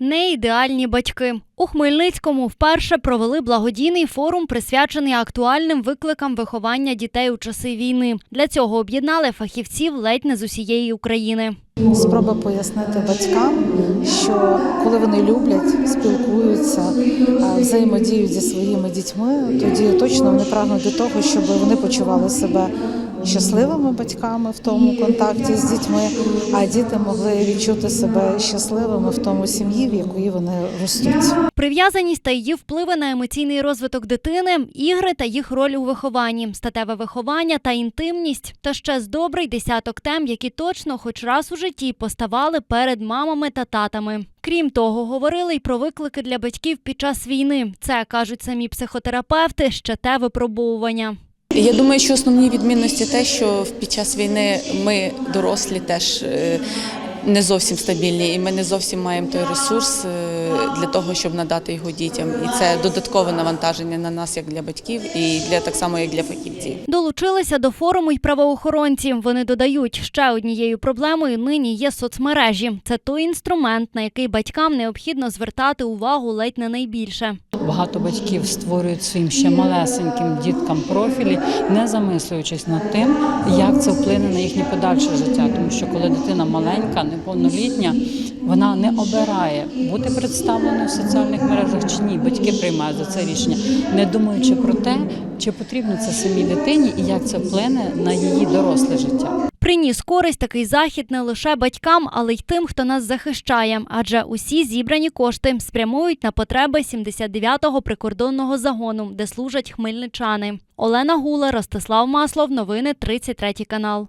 Неідеальні батьки у Хмельницькому вперше провели благодійний форум, присвячений актуальним викликам виховання дітей у часи війни. Для цього об'єднали фахівців ледь не з усієї України. Спроба пояснити батькам, що коли вони люблять, спілкуються, взаємодіють зі своїми дітьми, тоді точно вони прагнуть до того, щоб вони почували себе щасливими батьками в тому контакті з дітьми, а діти могли відчути себе щасливими в тому сім'ї, в якої вони ростуть. Прив'язаність та її впливи на емоційний розвиток дитини, ігри та їх роль у вихованні, статеве виховання та інтимність, та ще з добрий десяток тем, які точно хоч раз у житті поставали перед мамами та татами. Крім того, говорили й про виклики для батьків під час війни. Це кажуть самі психотерапевти, ще те випробовування. Я думаю, що основні відмінності те, що під час війни ми дорослі теж е, не зовсім стабільні, і ми не зовсім маємо той ресурс е, для того, щоб надати його дітям. І це додаткове навантаження на нас, як для батьків, і для так само, як для фахівців. Долучилися до форуму й правоохоронці. Вони додають, ще однією проблемою нині є соцмережі. Це той інструмент, на який батькам необхідно звертати увагу ледь не найбільше. Багато батьків створюють своїм ще малесеньким діткам профілі, не замислюючись над тим, як це вплине на їхнє подальше життя. Тому що коли дитина маленька, неповнолітня, вона не обирає бути представленою в соціальних мережах чи ні. Батьки приймають за це рішення, не думаючи про те, чи потрібно це самій дитині і як це вплине на її доросле життя. Приніс користь такий захід не лише батькам, але й тим, хто нас захищає. Адже усі зібрані кошти спрямують на потреби 79-го прикордонного загону, де служать хмельничани. Олена Гула, Ростислав Маслов. Новини 33 канал.